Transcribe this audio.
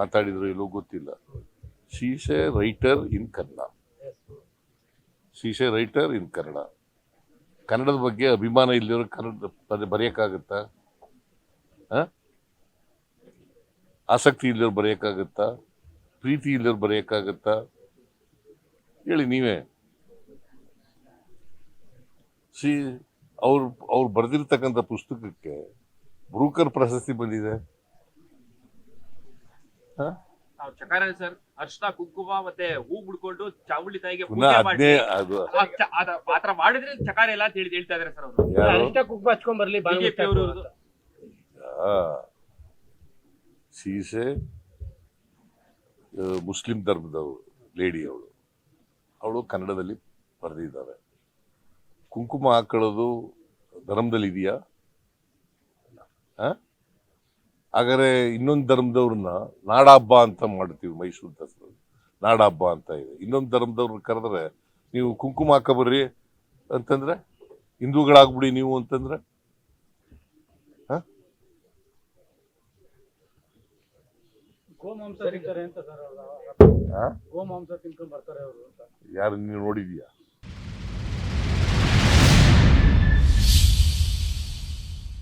ಮಾತಾಡಿದ್ರು ಇಲ್ಲೋ ಗೊತ್ತಿಲ್ಲ. A writer in Kannada a writer in Kannada ಕನ್ನಡದ ಬಗ್ಗೆ ಅಭಿಮಾನ ಇಲ್ಲದಿರೋ ಕನ್ನಡ ಬರೆಯೋಕ್ಕಾಗತ್ತಾ? ಆಸಕ್ತಿ ಇಲ್ಲಿರೋ ಬರೆಯೋಕ್ಕಾಗತ್ತಾ? ಪ್ರೀತಿ ಇಲ್ಲಿರೋ ಬರೆಯೋಕ್ಕಾಗತ್ತಾ? ಹೇಳಿ ನೀವೇ. ಸಿ ಅವ್ರು ಅವ್ರು ಬರೆದಿರ್ತಕ್ಕಂಥ ಪುಸ್ತಕಕ್ಕೆ ಬ್ರೂಕರ್ ಪ್ರಶಸ್ತಿ ಬಂದಿದೆ. ಹ? ನಾವು ಚಕಾರ ಸರ್ ಅರ್ಶನ ಕುಂಕುಮ ಮತ್ತೆ ಹೂ ಬಿಡ್ಕೊಂಡು ಚಾವುಳಿ ತಾಯಿಗೆ ಪೂಜೆ ಮಾಡಿ ಅದನ್ನೇ ಅದು. ಆ ಆತರ ಮಾಡಿದ್ರೆ ಚಕಾರ ಎಲ್ಲ ಅಂತ ಹೇಳಿ ಹೇಳ್ತಾ ಇದಾರೆ ಸರ್ ಅವರು. ಯಾರು? ಕುಗ್ಬ ಹಚ್ಕೊಂಡ್ ಬರ್ಲಿ ಬಿಜೆಪಿ ಅವರು ಸೀಸೆ ಮುಸ್ಲಿಂ ಧರ್ಮದವರು ಲೇಡಿ ಅವಳು. ಅವಳು ಕನ್ನಡದಲ್ಲಿ ಬರೆದಿದ್ದಾರೆ. ಕುಂಕುಮ ಹಾಕೊಳ್ಳೋದು ಧರ್ಮದಲ್ಲಿ ಇದೆಯಾ ಹಾಗಾದ್ರೆ ಇನ್ನೊಂದು ಧರ್ಮದವ್ರನ್ನ ನಾಡಹಬ್ಬ ಅಂತ ಮಾಡ್ತೀವಿ ಮೈಸೂರು ದಸರಾ. ನಾಡಹಬ್ಬ ಅಂತ ಇದೆ. ಇನ್ನೊಂದು ಧರ್ಮದವ್ರನ್ನ ಕರೆದ್ರೆ ನೀವು ಕುಂಕುಮ ಹಾಕಬರ್ರಿ ಅಂತಂದ್ರೆ? ಹಿಂದೂಗಳಾಗ್ಬಿಡಿ ನೀವು ಅಂತಂದ್ರೆ? ಯಾರು ನೀವು ನೋಡಿದ್ಯಾ